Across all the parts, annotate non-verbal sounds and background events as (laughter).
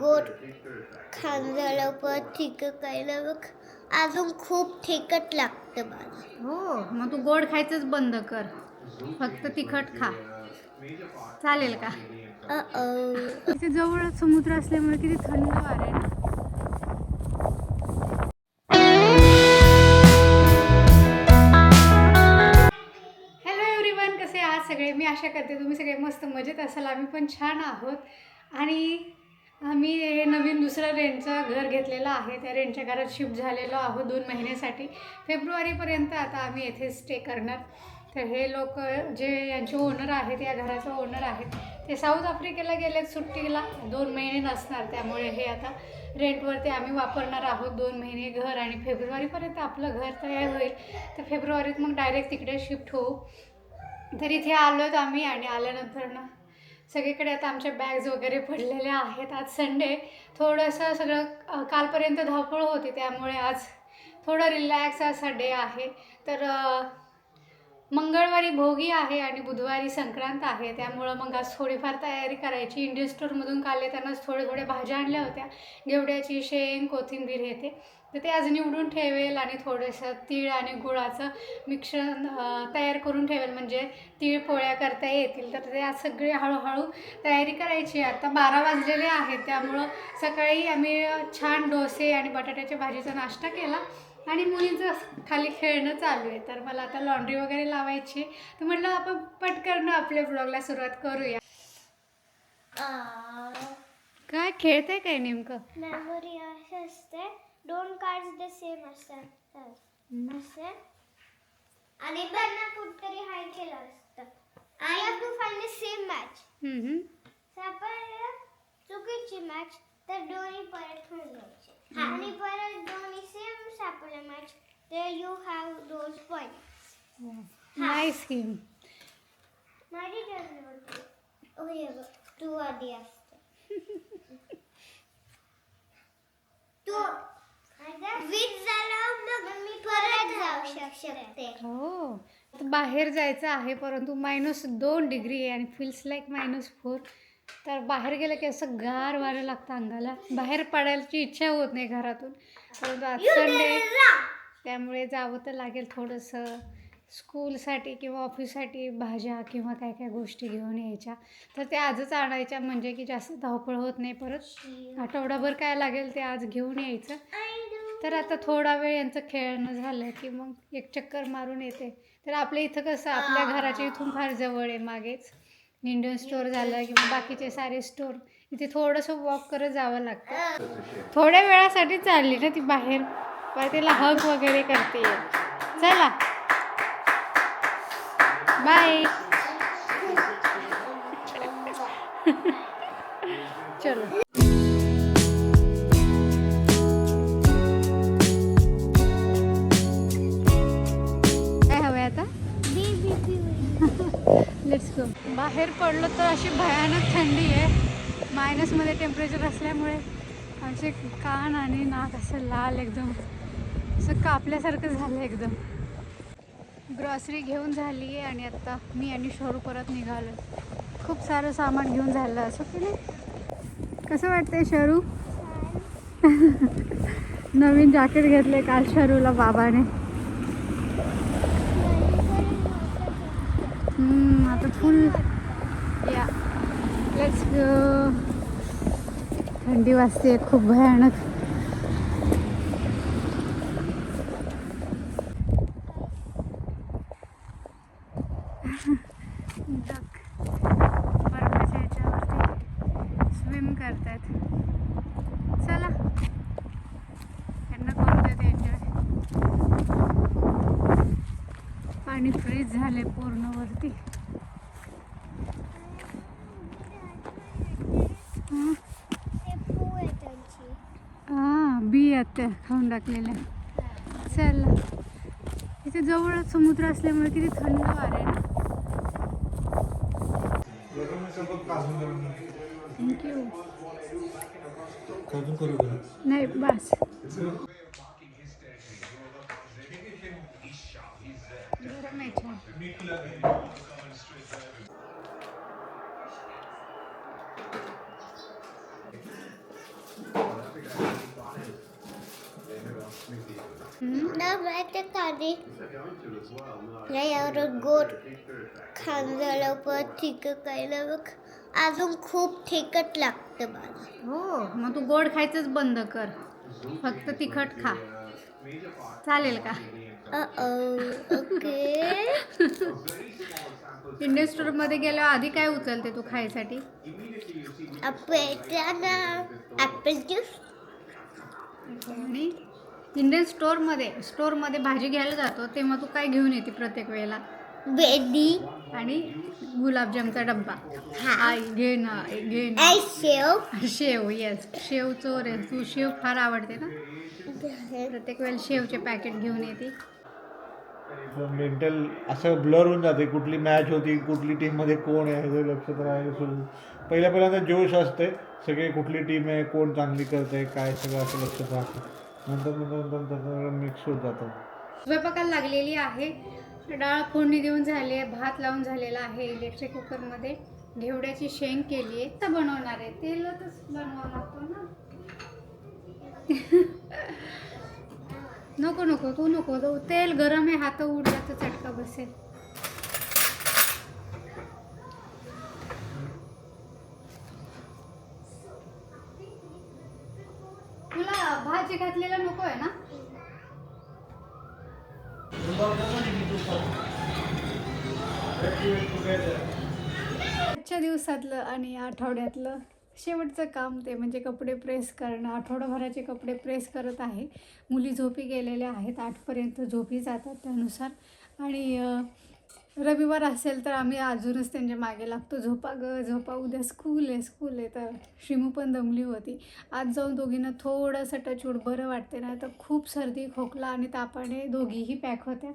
गोड खाण झालं परत तिखट खायला मग अजून खूप तिखट लागतं मला हो मग तू गोड खायचंच बंद कर. फक्त तिखट खा. चालेल का? अ इथे जवळच समुद्र असल्यामुळे किती थंड वार आहे ना. हॅलो एव्हरीवन कसे आहात सगळे? मी आशा करते तुम्ही सगळे मस्त मजेत असाल. आम्ही पण छान आहोत. आणि आम्ही हे नवीन दुसरं रेंटचं घर घेतलेलं आहे. त्या रेंटच्या घरात शिफ्ट झालेलो आहोत दोन महिन्यासाठी. फेब्रुवारीपर्यंत आता आम्ही येथे स्टे करणार. तर हे लोक जे यांचे ओनर आहेत या घराचे ओनर आहेत ते साऊथ आफ्रिकेला गेले सुट्टीला. दोन महिने नसणार त्यामुळे हे आता रेंटवरती आम्ही वापरणार आहोत दोन महिने घर. आणि फेब्रुवारीपर्यंत आपलं घर तयार होईल. तर फेब्रुवारीत मग डायरेक्ट तिकडे शिफ्ट होऊ. तर इथे आलो आहोत आम्ही आणि आल्यानंतर ना सगळीकडे आता आमच्या बॅग्स वगैरे पडलेल्या आहेत. आज संडे थोडंसं सगळं कालपर्यंत धावपळ होती त्यामुळे आज थोडं रिलॅक्स असा डे आहे. तर मंगळवारी भोगी आहे आणि बुधवारी संक्रांत आहे. त्यामुळं मग आज थोडीफार तयारी करायची. इंडियन स्टोरमधून काल येतानाच थोडे थोडे भाज्या आणल्या होत्या. घेवड्याची शेंग कोथिंबीर हे ते. तर ते आज निवडून ठेवेल आणि थोडंसं तीळ आणि गुळाचं मिश्रण तयार करून ठेवेल. म्हणजे तीळ पोळ्या करता येतील. तर ते आज सगळे हळूहळू तयारी करायची. आता बारा वाजलेले आहेत. त्यामुळं सकाळी आम्ही छान डोसे आणि बटाट्याच्या भाजीचा नाश्ता केला. आणि मुलींचं खाली खेळणं चालू आहे. तर मला आता लॉन्ड्री वगैरे लावायची. तर म्हटलं आपण पटकन आपल्या ब्लॉगला सुरुवात करूया. काय खेळतंय काय नेमकं? मेमोरी असं असते. दोन कार्ड द सेम असतात असे आणि त्यांना कुठतरी हाय केलं असतं. I have to find the same match hmm, hmm. सापडलं चुकीची मॅच तर दोन्ही परत होऊन घ्यायचे आणि परत दोन्ही सेम सापडलं मॅच तर you have those point nice game माझी टर्न होती. ओ हे बघ तू आधी असते. (laughs) तू वीज झालं मग मी परत जाऊ शक- शकते. हो. बाहेर जायचं आहे परंतु मायनस दोन डिग्री आहे आणि फील्स लाईक मायनस फोर तर बाहेर गेलं की असं गार वारं लागतं अंगाला. बाहेर पडायची इच्छा होत नाही घरातून. परंतु आज संडे त्यामुळे जावं तर लागेल थोडंसं स्कूलसाठी किंवा ऑफिससाठी भाज्या किंवा काय काय गोष्टी घेऊन यायच्या. तर ते आजच आणायच्या म्हणजे की जास्त धावपळ होत नाही परत. आठवडाभर काय लागेल ते आज घेऊन यायचं. तर आता थोडा वेळ यांचं खेळणं झालं की मग एक चक्कर मारून येते. तर आपल्या इथं कसं आपल्या घराच्या इथून फार जवळ आहे मागेच. इंडियन स्टोअर झालं किंवा बाकीचे सारे स्टोअर इथे थोडंसं वॉक करत जावं लागतं. थोड्या वेळासाठी चालली ना ती बाहेर. तिला हग वगैरे करते. चला. बाय (laughs) चलो. बाहेर पडलो तर अशी भयानक थंडी आहे. मायनसमध्ये टेम्परेचर असल्यामुळे आमचे कान आणि नाक असं लाल एकदम. असं कापल्यासारखं झालं एकदम. ग्रॉसरी घेऊन झाली आहे आणि आता मी आणि शरू परत निघालो. खूप सारं सामान घेऊन झालं असं की नाही? कसं वाटतंय शरू? (laughs) नवीन जॅकेट घेतले काल शरूला बाबाने. आता फुल या लेट्स थंडी वाजते खूप भयानक Duck बर्फाच्या ह्याच्यावरती स्विम करतात चला त्यांना करू देते एन्जॉय पाणी फ्रीज झाले पूर्ण वरती हं. बी आहेत त्या खाऊन टाकलेल्या. चल. इथे जवळच समुद्र असल्यामुळे किती थंड वार थँक्यू नाही बस. गरम माहिती खाली नाही एवढं गोड खाण झालं पण तिखट खायला अजून खूप तिखट लागतं मला हो मग तू गोड खायचंच बंद कर. फक्त तिखट खा. चालेल का? ओके इंडियन स्टोअरमध्ये गेल्यावर आधी काय उचलते तू खायसाठी? ॲपल ज्यूस आणि इंडियन स्टोअरमध्ये स्टोअरमध्ये भाजी घ्यायला जातो तेव्हा तू काय घेऊन येते प्रत्येक वेळेला? बेदी आणि गुलाबजामचा डब्बा. हा. आई घे ना घे ना. शेव. शेव येस शेव चोर आहे तू शेव फार आवडते ना? प्रत्येक वेळेला शेवचे पॅकेट घेऊन येते. मेंटल असं ब्लर होऊन जाते. कुठली मॅच होती कुठली टीममध्ये कोण आहे हे लक्षात राहायला सुरू. पहिल्या पहिल्यांदा जोश असते. सगळे कुठली टीम आहे कोण चांगली करते काय सगळं असं लक्षात राहतं. नंतर नंतर नंतर मिक्स होत जातं. स्वयंपाकाला लागलेली आहे. डाळ फोडणी देऊन झाली आहे भात लावून झालेला आहे. इलेक्ट्रिक कुकरमध्ये घेवड्याची शेंग केली आहे. तर बनवणार आहे. तेलातच बनवावं लागतो ना. (laughs) नको नको तू नको. तो तेल गरम आहे हात उडला तर चटका बसेल. तुला भाजी घातलेला नको आहे ना? आजच्या दिवसातलं आणि आठवड्यातलं. शेवटचं काम ते म्हणजे कपडे प्रेस करणं आठवडाभराचे कपडे प्रेस करत आहे. मुली झोपी गेलेल्या आहेत आठपर्यंत झोपी जातात त्यानुसार. आणि रविवार असेल तर आम्ही अजूनच त्यांच्या मागे लागतो. झोपा ग झोपा उद्या स्कूल आहे स्कूल आहे. तर शिमू पण दमली होती. आज जाऊन दोघींना थोडंसं टचूड बरं वाटते ना तर खूप सर्दी खोकला आणि तापाने दोघीही पॅक होत्या.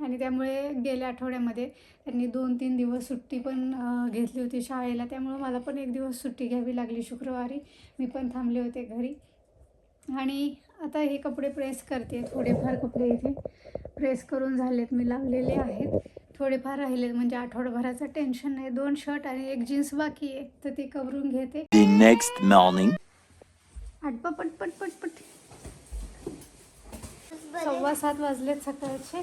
आणि त्यामुळे गेल्या आठवड्यामध्ये त्यांनी दोन तीन दिवस सुट्टी पण घेतली होती शाळेला. त्यामुळं मला पण एक दिवस सुट्टी घ्यावी लागली शुक्रवारी. मी पण थांबले होते घरी. आणि आता हे कपडे प्रेस करते थोडेफार कपडे इथे. प्रेस करून झालेत मी लावलेले आहेत. थोडेफार राहिले म्हणजे आठवडाभराचं टेन्शन नाही. दोन शर्ट आणि एक जीन्स बाकी आहे तर ते कवरून घेते. Next morning. आटपा पट पट पट पट. सव्वा सात वाजलेत सकाळचे.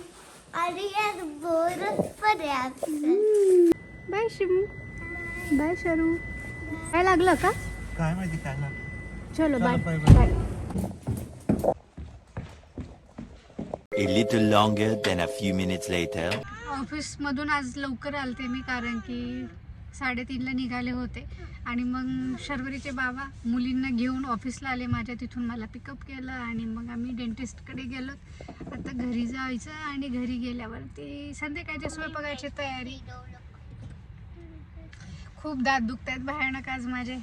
बाय शिमू. बाय शरू. काय लागलं का? काय माहिती काय ना चलो bye. Bye A little longer than a few minutes later. ऑफिसमधून आज लवकर आलते मी कारण की साडेतीनला निघाले होते. आणि मग शर्वरीचे बाबा मुलींना घेऊन ऑफिसला आले. माझ्या तिथून मला पिकअप केलं आणि मग आम्ही डेंटिस्टकडे गेलो. आता घरी जायचं आणि घरी गेल्यावरती संध्याकाळच्या स्वयंपाकाची तयारी. खूप दात दुखत आहेत भयानक आज माझे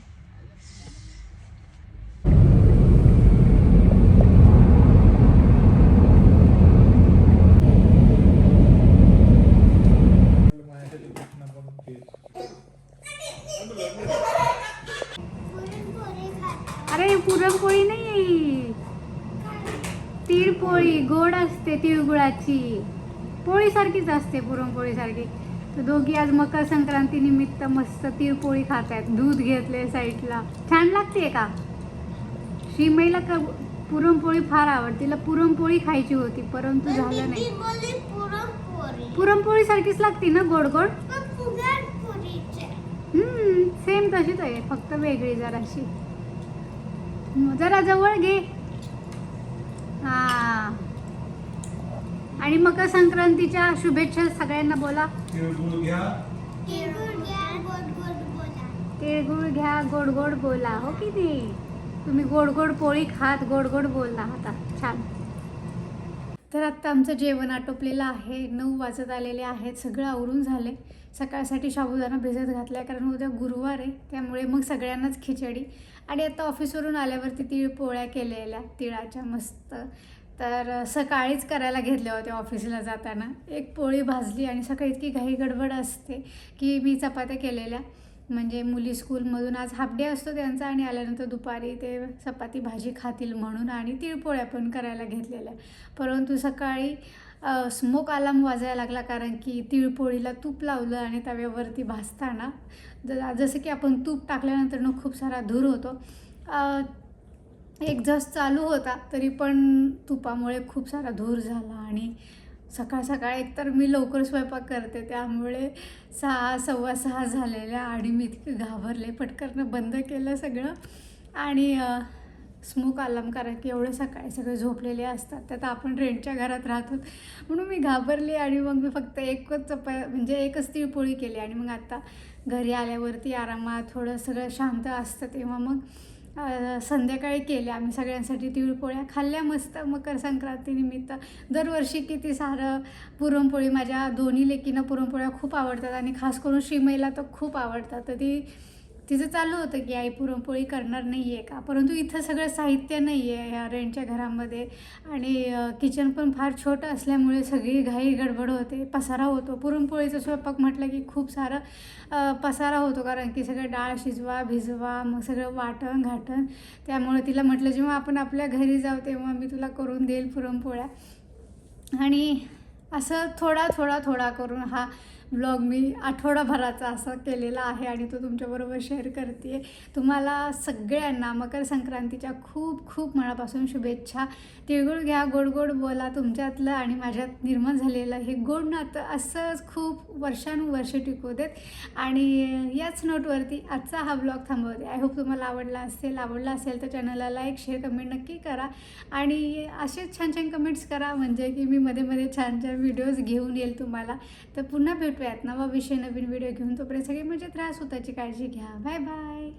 पुरणपोळी खात अरे पुरणपोळी नाही तिळपोळी गोड असते तिळगुळाची. पोळीसारखीच असते पुरणपोळीसारखी. तर दोघी आज मकर संक्रांती निमित्त मस्त तिळपोळी खात आहेत दूध घेतले साईडला. छान लागते का? श्रीमईला क पुरणपोळी फार आवडते? तिला पुरणपोळी खायची होती परंतु झालं नाही. पुरणपोळी. पुरणपोळीसारखीच लागते ना गोड गोड. सेम तशीच आहे. फक्त वेगळी जराशी. जरा जवळ घे. हा. आणि मकर संक्रांतीच्या शुभेच्छा सगळ्यांना बोला. तिळगुळ घ्या. तिळगुळ घ्या, गोड गोड बोला. तिळगुळ घ्या गोड गोड बोला. हो की नाही? तुम्ही गोड गोड पोळी खात गोड गोड बोलला आता छान. तर आत्ता आमचं जेवण आटोपलेलं आहे. नऊ वाजत आलेले आहेत. सगळं आवरून झाले. सकाळसाठी साबुदाणा भिजत घातला कारण उद्या गुरुवार आहे. त्यामुळे मग सगळ्यांनाच खिचडी. आणि आता ऑफिसवरून आल्यावरती तिळ पोळ्या केलेल्या तिळाच्या मस्त. तर सकाळीच करायला घेतल्या होत्या ऑफिसला जाताना. एक पोळी भाजली आणि सकाळी इतकी घाई गडबड असते की मी चपात्या केलेल्या. म्हणजे मुली स्कूलमधून आज हाफ डे असतो त्यांचा आणि आल्यानंतर दुपारी ते चपाती भाजी खातील म्हणून आणि तिळपोळ्या पण करायला घेतलेल्या. परंतु सकाळी स्मोक अलार्म वाजायला लागला कारण की तिळपोळीला तूप लावलं आणि तव्यावरती भाजताना ज- जसं की आपण तूप टाकल्यानंतर खूप सारा धूर होतो. एक जस चालू होता तरी पण तुपामुळे खूप सारा धूर झाला आणि सकाळ सकाळ एकतर मी लवकर स्वयंपाक करते त्यामुळे सहा सव्वा सहा झालेल्या आणि मी इतके घाबरले पटकन बंद केलं सगळं. आणि स्मोक अलार्म कारण की एवढे सकाळी सगळे झोपलेले असतात. त्यात आपण रेंटच्या घरात राहतो म्हणून मी घाबरली आणि मग मी फक्त एकच चपा म्हणजे एकच तिळपोळी केली आणि मग आता घरी आल्यावरती आरामात थोडं सगळं शांत असतं. तेव्हा मग संध्याकाळी केल्या. आम्ही सगळ्यांसाठी तिळपोळ्या खाल्ल्या मस्त. मकर संक्रांतीनिमित्त दरवर्षी किती सारं पुरणपोळी माझ्या दोन्ही लेकींना पुरणपोळ्या खूप आवडतात आणि खास करून श्रीमईला तर खूप आवडतात. तर ती तिचं चालू होतं की आई पुरणपोळी करणार नाही आहे का? परंतु इथं सगळं साहित्य नाही आहे ह्या रेंटच्या घरामध्ये. आणि किचन पण फार छोटं असल्यामुळे सगळी घाई गडबड होते. पसारा होतो. पुरणपोळीचा स्वयंपाक म्हटलं की खूप सारं पसारा होतो. कारण की सगळं डाळ शिजवा भिजवा मग सगळं वाटण घाटण. त्यामुळे तिला म्हटलं जेव्हा आपण आपल्या घरी जाऊ तेव्हा मी तुला करून देईल पुरणपोळ्या. आणि असं थोडा थोडा थोडा करून हा ब्लॉग मी आठवडाभराचा असा केलेला आहे आणि तो तुमच्याबरोबर शेअर करते तुम्हाला सगळ्यांना मकर संक्रांतीच्या खूप खूप मनापासून शुभेच्छा. तिळगुळ घ्या गोड गोड बोला तुमच्यातलं आणि माझ्यात निर्माण झालेलं हे गोड नातं असंच खूप वर्षानुवर्ष टिकू देत. आणि याच नोटवरती आजचा हा ब्लॉग थांबवते. आय होप तुम्हाला आवडला असेल आवडला असेल तर चॅनलला लाईक शेअर कमेंट नक्की करा. आणि असेच छान छान कमेंट्स करा. म्हणजे की मी मध्ये मध्ये छान छान व्हिडिओज घेऊन येईल तुम्हाला. तर पुन्हा भेटूयात नवा विषय नवीन व्हिडिओ घेऊन. तोपर्यंत सगळी म्हणजे त्रास होताची काळजी घ्या. Bye bye.